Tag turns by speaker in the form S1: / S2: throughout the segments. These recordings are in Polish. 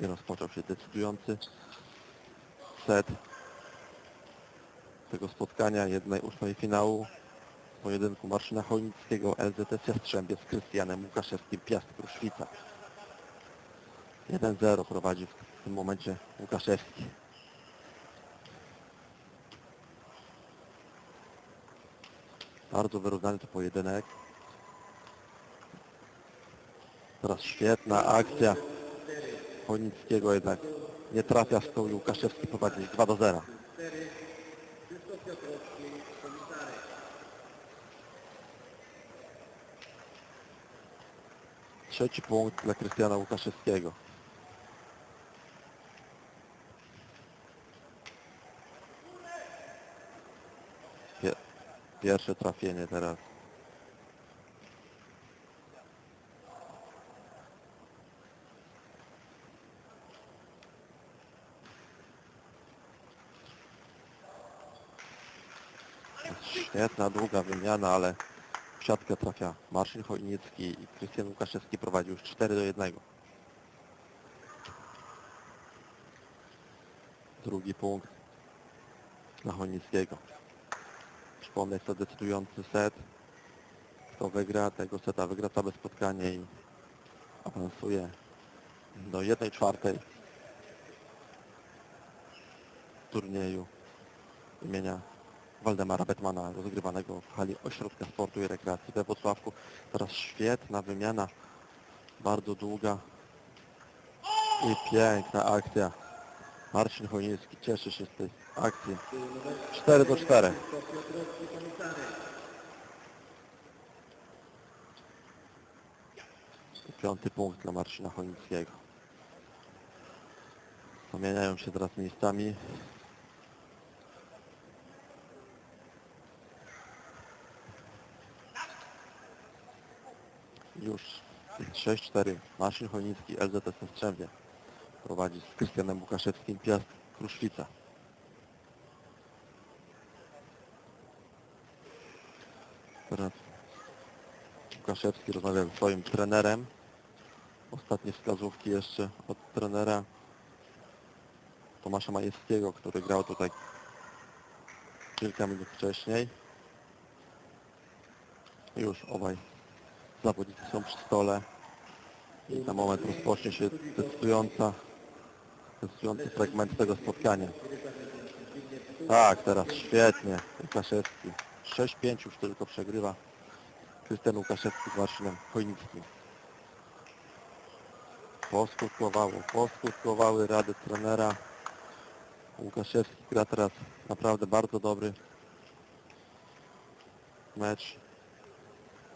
S1: I rozpoczął się decydujący set tego spotkania, jednej ósmej finału pojedynku Marszyna Chojnickiego LZS Jastrzębie z Krystianem Łukaszewskim Piast Kruszwica. 1-0 prowadzi w tym momencie Łukaszewski. Bardzo wyrównany to pojedynek. Teraz świetna akcja Chojnickiego jednak nie trafia w stół i Łukaszewski prowadzi 2 do 0. Trzeci punkt dla Krystiana Łukaszewskiego. Pie- Pierwsze trafienie teraz. Świetna, długa wymiana, ale w siatkę trafia Marcin Chojnicki i Krystian Łukaszewski prowadzi już 4 do 1. Drugi punkt dla Chojnickiego. Przypomnę, jest to decydujący set. Kto wygra tego seta, wygra całe spotkanie i awansuje do 1 czwartej turnieju imienia Waldemara Betmana rozgrywanego w hali Ośrodka Sportu i Rekreacji we Wrocławku. Teraz świetna wymiana, bardzo długa i piękna akcja. Marcin Chojnicki cieszy się z tej akcji. 4 do 4. I Piąty punkt dla Marcina Chojnickiego. Zamieniają się teraz miejscami. Już 6-4. Marcin Chojnicki, LZS Strzębie. Prowadzi z Krystianem Łukaszewskim Piast Kruszwica. Teraz Łukaszewski rozmawia ze swoim trenerem. Ostatnie wskazówki jeszcze od trenera Tomasza Majewskiego, który grał tutaj kilka minut wcześniej. Już obaj zawodnicy są przy stole i na moment rozpocznie się decydująca, decydujący fragment tego spotkania. Tak, teraz świetnie. Łukaszewski. 6-5 już tylko przegrywa. Krystian Łukaszewski z Marcinem Chojnickim. Poskutkowało, poskutkowały rady trenera. Łukaszewski gra teraz naprawdę bardzo dobry mecz.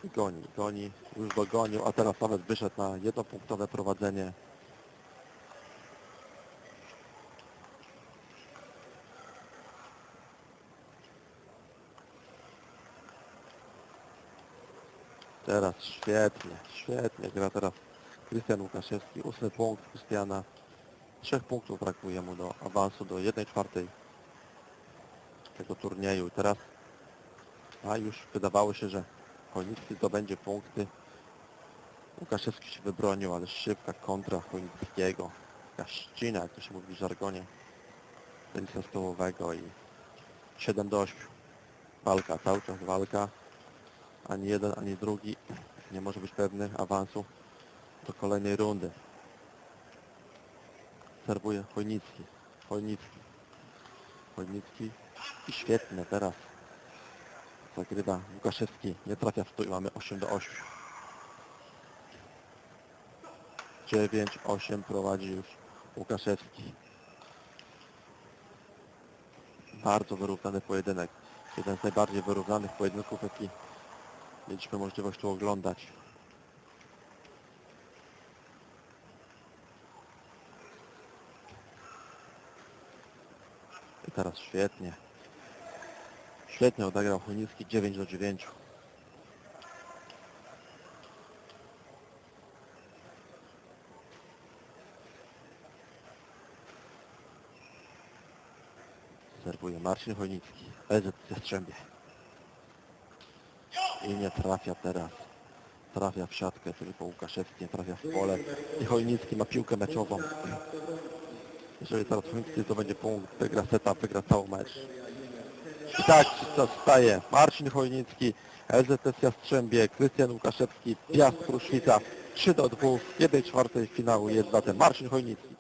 S1: I goni, goni, już dogonił, a teraz nawet wyszedł na jednopunktowe prowadzenie. Teraz świetnie, świetnie gra teraz Krystian Łukaszewski. Ósmy punkt Krystiana. Trzech punktów brakuje mu do awansu do 1 czwartej tego turnieju. I teraz, a już wydawało się, że Chojnicki zdobędzie punkty. Łukaszewski się wybronił, ale szybka kontra Chojnickiego. Ścina, jak to się mówi w żargonie tenisa stołowego i 7 do 8. Walka, cały czas walka. Ani jeden, ani drugi nie może być pewny awansu do kolejnej rundy. Serwuje Chojnicki. Chojnicki. Chojnicki. I świetnie teraz zagrywa Łukaszewski. Nie trafia w stół i mamy 8 do 8. 9-8 prowadzi już Łukaszewski. Bardzo wyrównany pojedynek. Jeden z najbardziej wyrównanych pojedynków, jaki mieliśmy możliwość tu oglądać. I teraz świetnie. Świetnie odegrał Chojnicki 9 do 9. Serwuje Marcin Chojnicki. EZ Jastrzębie. I nie trafia teraz trafia w siatkę, tylko Łukaszewski nie trafia w pole i Chojnicki ma piłkę meczową. Jeżeli teraz Chojnicki to będzie punkt, wygra seta, wygra cały mecz. I tak to staje Marcin Chojnicki, LZS Jastrzębie, Krystian Łukaszewski, Piast Kruszwica 3 do 2, w 1 czwartej finału jest zatem Marcin Chojnicki.